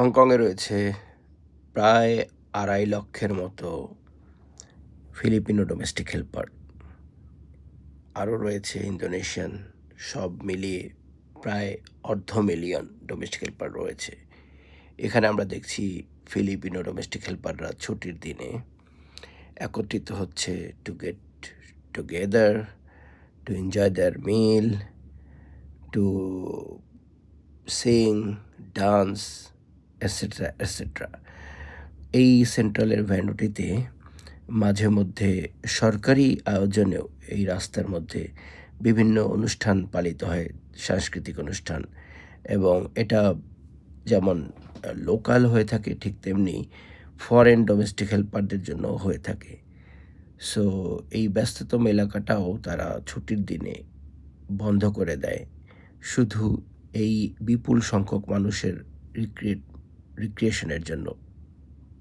হংকংয়ে রয়েছে প্রায় আড়াই লক্ষের মতো ফিলিপিনো ডোমেস্টিক হেল্পার আরও রয়েছে ইন্দোনেশিয়ান, সব মিলিয়ে প্রায় অর্ধ মিলিয়ন ডোমেস্টিক হেল্পার রয়েছে। এখানে আমরা দেখছি ফিলিপিনো ডোমেস্টিক হেল্পাররা ছুটির দিনে একত্রিত হচ্ছে to get together to enjoy their meal to sing dance etcetera etcetera এই সেন্ট্রালের ভ্যানুটিতে মাঝে মধ্যে সরকারি আয়োজনেও এই রাস্তার মধ্যে বিভিন্ন অনুষ্ঠান পালিত হয়, সাংস্কৃতিক অনুষ্ঠান। এবং এটা যেমন লোকাল হয়ে থাকে, ঠিক তেমনি ফরেন ডোমেস্টিক হেল্পারদের জন্য হয়ে থাকে। সো এই ব্যস্ততম এলাকাটাও তারা ছুটির দিনে বন্ধ করে দেয়। শুধু এই বিপুল সংখ্যক মানুষের রিক্রিয়েট রিক্রিয়েশনের জন্য।